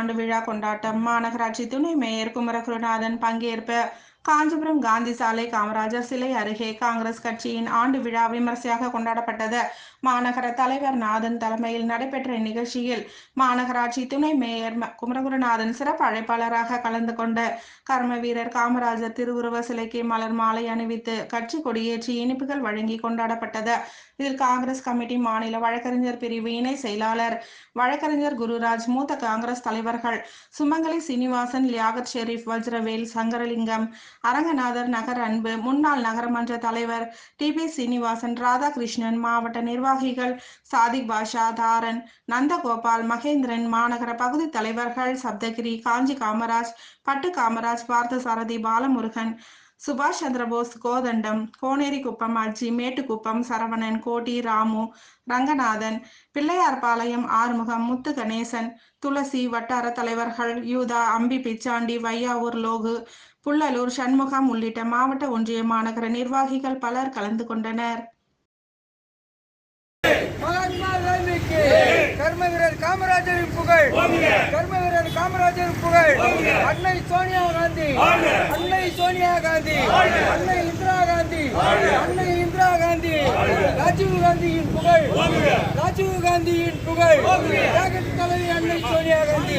ஆண்டு விழா கொண்டாட்டம். மாநகராட்சி துணை மேயர் குமரகுருநாதன் பங்கேற்ப. காஞ்சிபுரம் காந்தி சாலை காமராஜர் சிலை அருகே காங்கிரஸ் கட்சியின் ஆண்டு விழா விமர்சையாக கொண்டாடப்பட்டது. மாநகர தலைவர் நாதன் தலைமையில் நடைபெற்ற இந்நிகழ்ச்சியில் மாநகராட்சி துணை மேயர் குமரகுருநாதன் சிறப்பு அழைப்பாளராக கலந்து கொண்ட கர்ம வீரர் காமராஜர் திருவுருவ சிலைக்கு மலர் மாலை அணிவித்து கட்சி கொடியேற்றி இனிப்புகள் வழங்கி கொண்டாடப்பட்டது. இதில் காங்கிரஸ் கமிட்டி மாநில வழக்கறிஞர் பிரிவு இணை செயலாளர் வழக்கறிஞர் குருராஜ் மூத்த காங்கிரஸ் தலைவர்கள் சுமங்கலி சீனிவாசன் லியாகத் ஷெரீப் வஜ்ரவேல் சங்கரலிங்கம் அரங்கநாதர் நகர் அன்பு முன்னாள் நகரமன்ற தலைவர் டி. பி. சீனிவாசன் ராதாகிருஷ்ணன் மாவட்ட நிர்வாகிகள் சாதிக் பாஷா தாரன் நந்தகோபால் மகேந்திரன் மாநகர பகுதி தலைவர்கள் சப்தகிரி காஞ்சி காமராஜ் பட்டு காமராஜ் பார்த்தசாரதி பாலமுருகன் சுபாஷ் சந்திரபோஸ் கோதண்டம் கோனேரிக்குப்பம் அஜி மேட்டுக்குப்பம் சரவணன் கோட்டி ராமு ரங்கநாதன் பிள்ளையார்பாளையம் ஆறுமுகம் முத்து கணேசன் துளசி வட்டார தலைவர்கள் யூதா அம்பி பிச்சாண்டி வையாவூர் லோகு புள்ளலூர் சண்முகம் உள்ளிட்ட மாவட்ட ஒன்றிய மாநகர நிர்வாகிகள் பலர் கலந்து கொண்டனர். வீரர் காமராஜரின் புகழ். கர்ம வீரர் காமராஜரின் புகழ். அன்னை சோனியா காந்தி. அன்னை சோனியா காந்தி. அன்னை இந்திரா காந்தி. அன்னை இந்திரா காந்தி. ராஜீவ் காந்தியின் புகழ். ராஜீவ் காந்தியின் புகழ். ஜாகத் தலைவி அன்னை சோனியா காந்தி.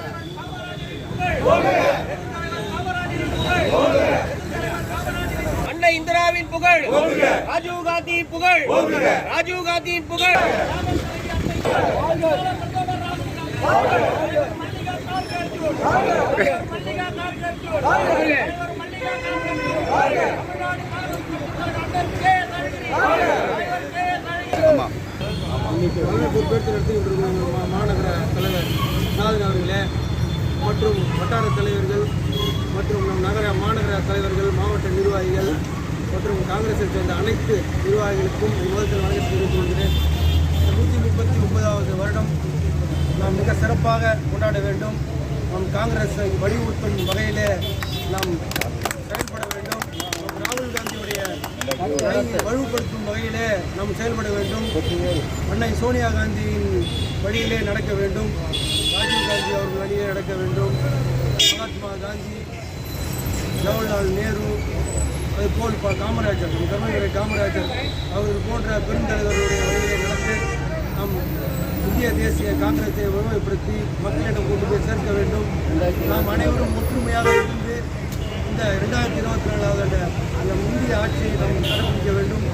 அன்னை இந்திராவின் புகழ். ராஜீவ் காந்தியின் புகழ். ராஜீவ் காந்தியின் புகழ். இன்னைக்கு தலைமை பொறுப்பேற்று நடத்தி கொண்டிருக்கிற மாநகர தலைவர் நாதன் அவர்களே மற்றும் வட்டார தலைவர்கள் மற்றும் நம் நகர மாநகர தலைவர்கள் மாவட்ட நிர்வாகிகள் மற்றும் காங்கிரஸை சேர்ந்த அனைத்து நிர்வாகிகளுக்கும் என் முதல் தெரிவித்துக் கொள்கிறேன் சிறப்பாக கொண்டாட வேண்டும். நம் காங்கிரஸை வலியுறுத்தும் வகையிலே நாம் செயல்பட வேண்டும். ராகுல் காந்தியுடைய வலுப்படுத்தும் வகையிலே நாம் செயல்பட வேண்டும். அன்னை சோனியா காந்தியின் வழியிலே நடக்க வேண்டும். ராஜீவ் காந்தி அவர்கள் வழியிலே நடக்க வேண்டும். மகாத்மா காந்தி ஜவஹர்லால் நேரு அதுபோல் ப காமராஜர் நம் தமிழக காமராஜர் அவர்கள் போன்ற பெருந்தலைவர்களுடைய வழியிலே நடந்து நாம் இந்திய தேசிய காங்கிரஸை வலுமைப்படுத்தி மக்களிடம் கொண்டு போய் சேர்க்க வேண்டும். நாம் அனைவரும் ஒற்றுமையாக இருந்து இந்த ரெண்டாயிரத்தி இருபத்தி நாலாவது அந்த முந்தைய ஆட்சியை நாம் கடைபிடிக்க வேண்டும்.